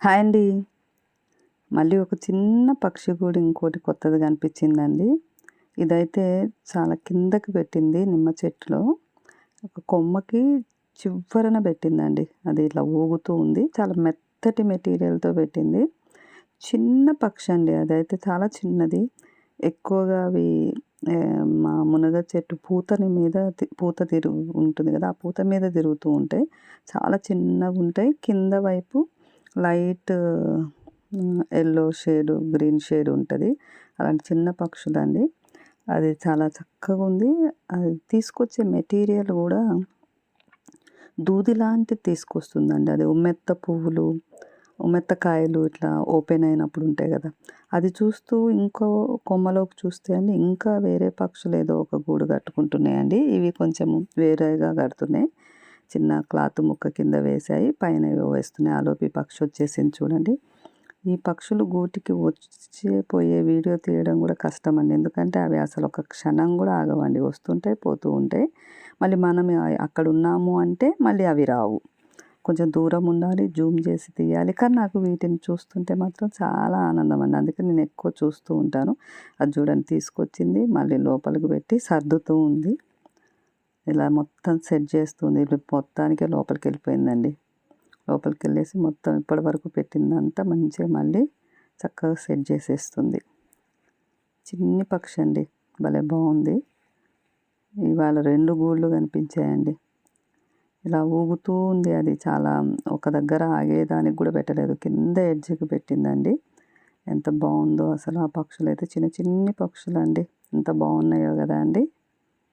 Hi అండి. మళ్ళీ ఒక చిన్న పక్షి కూడా ఇంకోటి కొత్తది కనిపించిందండి. ఇదైతే చాలా కిందకి పెట్టింది నిమ్మ చెట్టులో. ఒక కొమ్మకి చివరన పెట్టిందండి. అది ఇట్లా ఊగుతూ ఉంది. చాలా మెత్తటి మెటీరియల్తో పెట్టింది. చిన్న పక్షి అండి అదైతే చాలా చిన్నది. ఎక్కువగా అవి మా మునగ చెట్టు పూతని మీద పూత తిరుగు ఉంటుంది కదా ఆ పూత మీద తిరుగుతూ ఉంటాయి. చాలా చిన్నగా ఉంటాయి. కింద వైపు light yellow shade green shade ఉంటుంది. అలాంటి చిన్న పక్షులండి అది చాలా చక్కగా ఉంది. అది తీసుకొచ్చే మెటీరియల్ కూడా దూది లాంటిది తీసుకొస్తుందండి. అది ఉమ్మెత్త పువ్వులు ఉమ్మెత్త కాయలు ఇట్లా ఓపెన్ అయినప్పుడు ఉంటాయి కదా. అది చూస్తూ ఇంకో కొమ్మలోకి చూస్తే అండి ఇంకా వేరే పక్షులు ఏదో ఒక గూడు కట్టుకుంటున్నాయండి. ఇవి కొంచెం వేరేగా కడుతున్నాయి. చిన్న క్లాత్ ముక్క కింద వేసాయి పైన వేస్తున్నాయి. ఆలోపి పక్షి వచ్చేసింది చూడండి. ఈ పక్షులు గూటికి వచ్చే పోయే వీడియో తీయడం కూడా కష్టం అండి ఎందుకంటే అవి అసలు ఒక క్షణం కూడా ఆగవండి. వస్తుంటాయి పోతూ ఉంటాయి మళ్ళీ మనం అక్కడ ఉన్నాము అంటే మళ్ళీ అవి రావు. కొంచెం దూరం ఉండాలి జూమ్ చేసి తీయాలి. కానీ నాకు వీటిని చూస్తుంటే మాత్రం చాలా ఆనందం అండి అందుకే నేను ఎక్కువ చూస్తూ ఉంటాను. అది చూడండి తీసుకొచ్చింది. మళ్ళీ లోపలికి పెట్టి సర్దుతూ ఉంది. ఇలా మొత్తం సెట్ చేస్తుంది. మొత్తానికే లోపలికి వెళ్ళిపోయిందండి లోపలికి వెళ్ళేసి మొత్తం ఇప్పటి వరకు పెట్టిందంతా మంచిగా మళ్ళీ చక్కగా సెట్ చేసేస్తుంది. చిన్ని పక్షి అండి భలే బాగుంది. ఇవాళ రెండు గూళ్ళు కనిపించాయండి. ఇలా ఊగుతూ ఉంది అది. చాలా ఒక దగ్గర ఆగేదానికి కూడా పెట్టలేదు. కింద ఎడ్జ్కి పెట్టిందండి. ఎంత బాగుందో అసలు ఆ పక్షులు అయితే చిన్న చిన్ని పక్షులు అండి ఎంత బాగున్నాయో కదా అండి.